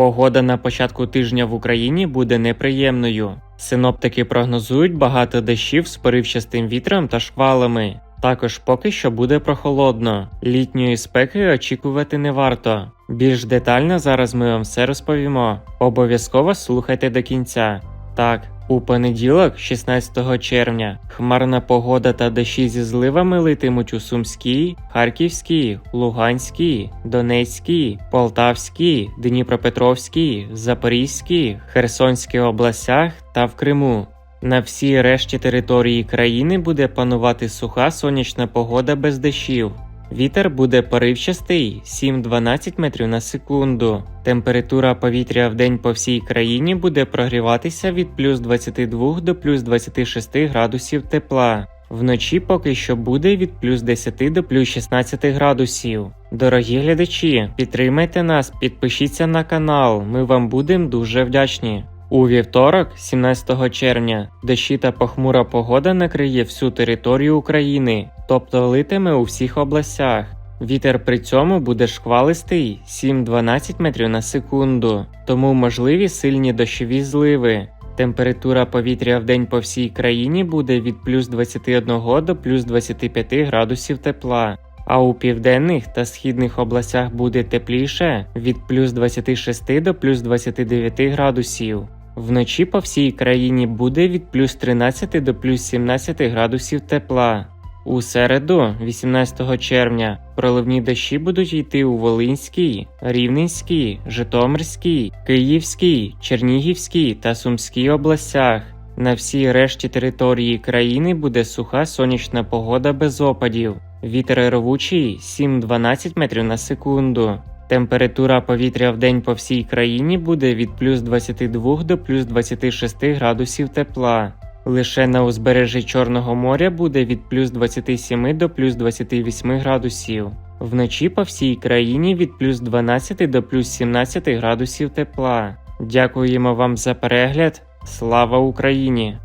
Погода на початку тижня в Україні буде неприємною. Синоптики прогнозують багато дощів з поривчастим вітром та шквалами. Також поки що буде прохолодно. Літньої спеки очікувати не варто. Більш детально зараз ми вам все розповімо. Обов'язково слухайте до кінця. Так, у понеділок, 16 червня, хмарна погода та дощі зі зливами литимуть у Сумській, Харківській, Луганській, Донецькій, Полтавській, Дніпропетровській, Запорізькій, Херсонській областях та в Криму. На всій решті території країни буде панувати суха сонячна погода без дощів. Вітер буде поривчастий 7-12 метрів на секунду. Температура повітря в день по всій країні буде прогріватися від плюс 22 до плюс 26 градусів тепла. Вночі поки що буде від плюс 10 до плюс 16 градусів. Дорогі глядачі, підтримайте нас, підпишіться на канал, ми вам будемо дуже вдячні. У вівторок, 17 червня, дощі та похмура погода накриє всю територію України, тобто литиме у всіх областях. Вітер при цьому буде шквалистий 7-12 метрів на секунду, тому можливі сильні дощові зливи. Температура повітря в день по всій країні буде від плюс 21 до плюс 25 градусів тепла. А у південних та східних областях буде тепліше від плюс 26 до плюс 29 градусів. Вночі по всій країні буде від плюс 13 до плюс 17 градусів тепла. У середу, 18 червня, проливні дощі будуть йти у Волинській, Рівненській, Житомирській, Київській, Чернігівській та Сумській областях. На всій решті території країни буде суха сонячна погода без опадів. Вітер рвучий 7-12 метрів на секунду. Температура повітря в день по всій країні буде від плюс 22 до плюс 26 градусів тепла. Лише на узбережжі Чорного моря буде від плюс 27 до плюс 28 градусів. Вночі по всій країні від плюс 12 до плюс 17 градусів тепла. Дякуємо вам за перегляд. Слава Україні!